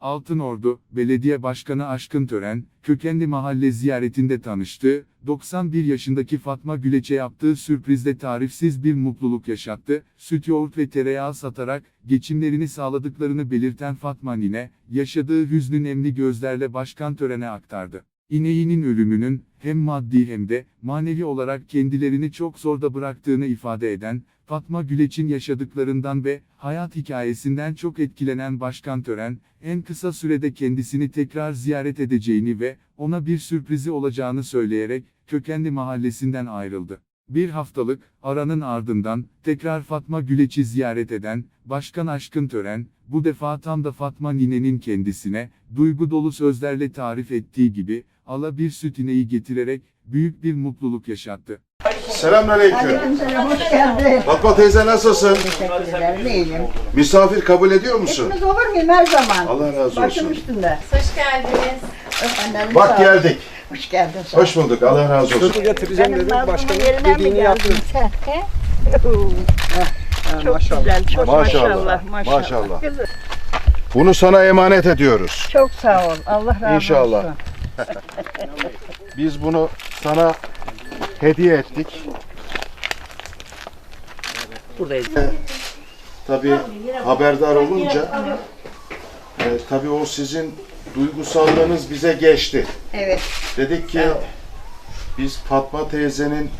Altınordu, Belediye Başkanı Aşkın Tören, kökenli mahalle ziyaretinde tanıştı, 91 yaşındaki Fatma Güleç'e yaptığı sürprizle tarifsiz bir mutluluk yaşattı, süt yoğurt ve tereyağı satarak, geçimlerini sağladıklarını belirten Fatma Nine, yaşadığı hüznü nemli gözlerle Başkan Tören'e aktardı. İneğinin ölümünün, hem maddi hem de, manevi olarak kendilerini çok zorda bıraktığını ifade eden, Fatma Güleç'in yaşadıklarından ve hayat hikayesinden çok etkilenen Başkan Tören, en kısa sürede kendisini tekrar ziyaret edeceğini ve ona bir sürprizi olacağını söyleyerek kökenli mahallesinden ayrıldı. Bir haftalık aranın ardından tekrar Fatma Güleç'i ziyaret eden Başkan Aşkın Tören, bu defa tam da Fatma Nine'nin kendisine duygu dolu sözlerle tarif ettiği gibi ala bir süt ineği getirerek büyük bir mutluluk yaşattı. Selamünaleyküm. Aleykümselam, hoş geldin. Fatma teyze nasılsın? Teşekkür ederim, iyiyim. Misafir kabul ediyor musun? İşimiz olur muyum her zaman? Allah razı Başım olsun. üstünde. Hoş geldiniz. Efendim, Bak sağ ol. geldik. Hoş geldin. sağ ol. Hoş bulduk. Allah razı olsun. Sütü getireceğim Benim dedim. Nazlı'nın Başkanın yerine mi dediğini geldin yaptım. sen? He? Ha, çok maşallah. güzel, çok Maşallah, maşallah. Maşallah. maşallah. Kızım, Bunu sana emanet ediyoruz. Çok sağ ol. Allah razı İnşallah. Biz bunu sana hediye ettik. Buradayız. Tabii haberdar olunca e, tabii o sizin duygusallığınız bize geçti. Evet. Dedik ki biz Fatma teyzenin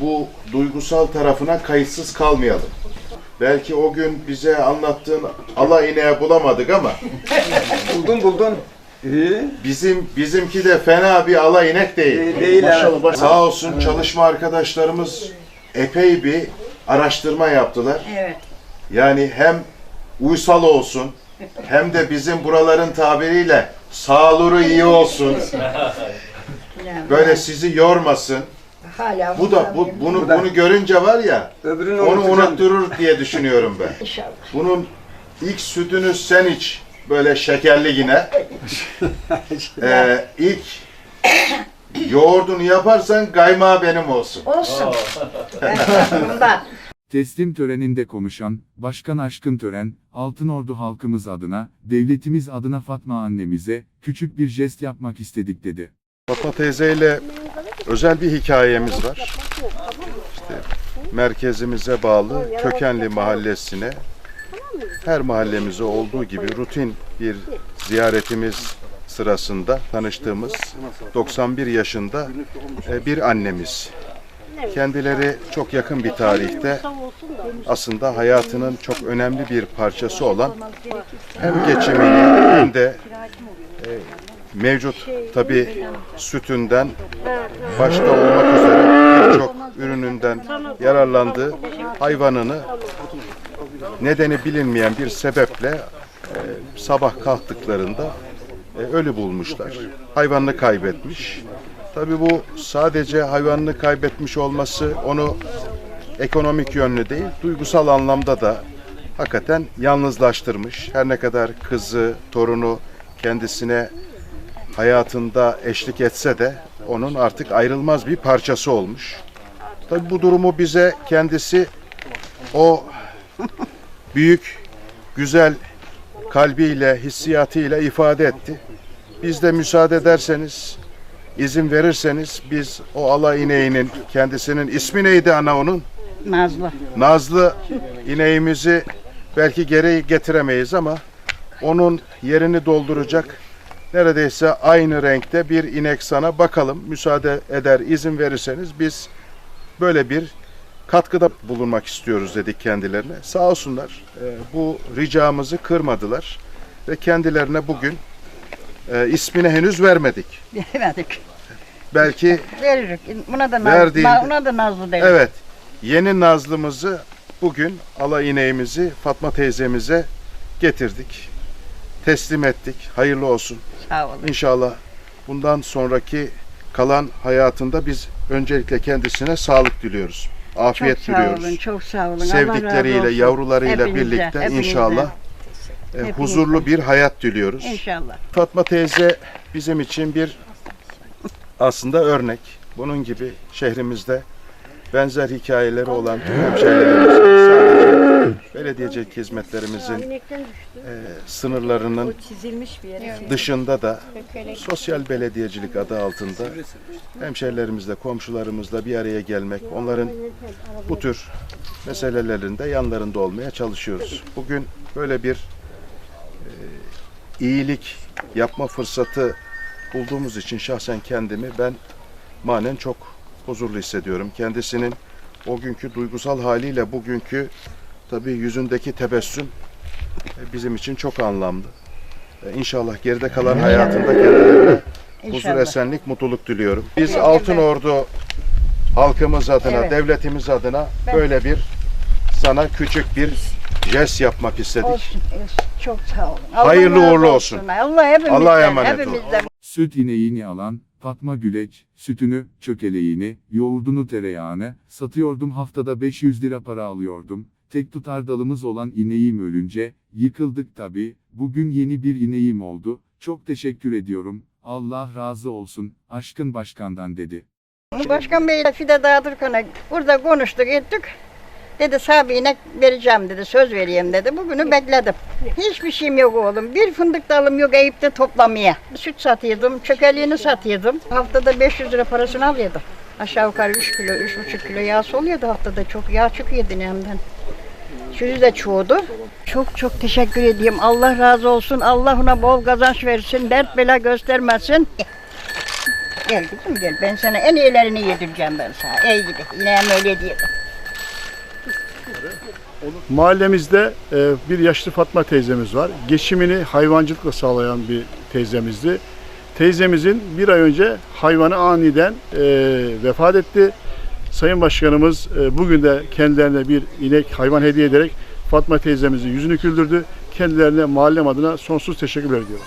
bu duygusal tarafına kayıtsız kalmayalım. Belki o gün bize anlattığın ala ineği bulamadık ama Buldun buldun. İyi. bizim bizimki de fena bir ala inek değil. Değil, değil, Maşallah. evet. Sağ olsun çalışma arkadaşlarımız epey bir araştırma yaptılar. Evet. Yani hem uysal olsun hem de bizim buraların tabiriyle sağluru iyi olsun. Böyle sizi yormasın. hala Bu da bu, bunu bunu görünce var ya Öbürünü onu unutturur diye düşünüyorum ben. İnşallah. Bunun ilk sütünü sen iç böyle şekerli yine. Ee, ilk yoğurdunu yaparsan kaymağı benim olsun. Olsun. Bundan. Teslim töreninde konuşan, Başkan Aşkın Tören, Altınordu halkımız adına, devletimiz adına Fatma annemize, küçük bir jest yapmak istedik dedi. Fatma teyzeyle özel bir hikayemiz var. İşte merkezimize bağlı Kökenli mahallesine her mahallemize olduğu gibi rutin bir ziyaretimiz sırasında tanıştığımız 91 yaşında e, bir annemiz. Kendileri çok yakın bir tarihte aslında hayatının çok önemli bir parçası olan hem geçimini hem de e, mevcut tabi sütünden başta olmak üzere birçok ürününden yararlandığı hayvanını nedeni bilinmeyen bir sebeple e, sabah kalktıklarında e, ölü bulmuşlar. Hayvanını kaybetmiş. Tabi bu sadece hayvanını kaybetmiş olması onu ekonomik yönlü değil, duygusal anlamda da hakikaten yalnızlaştırmış. Her ne kadar kızı, torunu kendisine hayatında eşlik etse de onun artık ayrılmaz bir parçası olmuş. Tabi bu durumu bize kendisi o büyük, güzel kalbiyle, hissiyatıyla ifade etti. Biz de müsaade ederseniz, izin verirseniz biz o ala ineğinin kendisinin ismi neydi ana onun? Nazlı. Nazlı ineğimizi belki geri getiremeyiz ama onun yerini dolduracak neredeyse aynı renkte bir inek sana bakalım müsaade eder izin verirseniz biz böyle bir katkıda bulunmak istiyoruz dedik kendilerine. Sağ olsunlar e, bu ricamızı kırmadılar ve kendilerine bugün e, ismini henüz vermedik. Verdik. Belki Veririz. Buna da Nazlı. Buna da Nazlı deriz. Evet. Yeni Nazlımızı bugün ala ineğimizi Fatma teyzemize getirdik. Teslim ettik. Hayırlı olsun. Sağ olun. İnşallah bundan sonraki kalan hayatında biz öncelikle kendisine sağlık diliyoruz. Afiyet çok sağ diliyoruz. olun, çok sağ olun. Allah razı Sevdikleriyle, yavrularıyla Hepinize, birlikte hepinize. inşallah e, Hepinize. huzurlu bir hayat diliyoruz. İnşallah. Fatma teyze bizim için bir aslında örnek. Bunun gibi şehrimizde benzer hikayeleri olan tüm hemşehrilerimize sadece belediyecilik hizmetlerimizin e, sınırlarının dışında da sosyal belediyecilik adı altında hemşerilerimizle, komşularımızla bir araya gelmek, onların bu tür meselelerinde yanlarında olmaya çalışıyoruz. Bugün böyle bir e, iyilik yapma fırsatı bulduğumuz için şahsen kendimi ben manen çok huzurlu hissediyorum. Kendisinin o günkü duygusal haliyle bugünkü tabii yüzündeki tebessüm e, bizim için çok anlamlı. E, İnşallah geride kalan hayatında kendilerine huzur, esenlik, mutluluk diliyorum. Biz Altın Ordu halkımız adına, Evet. devletimiz adına böyle bir sana küçük bir jest yapmak istedik. Olsun. Çok sağ olun. Hayırlı razı uğurlu olsun. Allah hepimizden, Allah'a emanet olun. hepimizden Süt ineğini alan, Fatma Güleç, sütünü, çökeleğini, yoğurdunu tereyağını, satıyordum haftada 500 lira para alıyordum. Tek tutar dalımız olan ineğim ölünce, yıkıldık tabi, bugün yeni bir ineğim oldu, çok teşekkür ediyorum, Allah razı olsun, aşkın başkandan dedi. Başkan Bey ile Fide Dağdırkan'a burada konuştuk ettik. Dedi sahibi inek vereceğim dedi, söz vereyim dedi. Bugünü bekledim. Hiçbir şeyim yok oğlum. Bir fındık dalım yok Eyüp'te toplamaya. Süt satıyordum, çökeliğini satıyordum. Haftada 500 lira parasını alıyordum. Aşağı yukarı 3 kilo, 3,5 kilo yağ oluyordu haftada. Çok yağ çıkıyordu inemden. Sözü de çoğudu. Çok çok teşekkür ediyorum. Allah razı olsun. Allah ona bol kazanç versin. Dert bela göstermesin. Gel kızım gel. Ben sana en iyilerini yedireceğim ben sana. İyi gidi. İneğim öyle diyor. Mahallemizde e, bir yaşlı Fatma teyzemiz var. Geçimini hayvancılıkla sağlayan bir teyzemizdi. Teyzemizin bir ay önce hayvanı aniden e, vefat etti. Sayın Başkanımız e, bugün de kendilerine bir inek hayvan hediye ederek Fatma teyzemizin yüzünü güldürdü. Kendilerine mahallem adına sonsuz teşekkür ediyorum.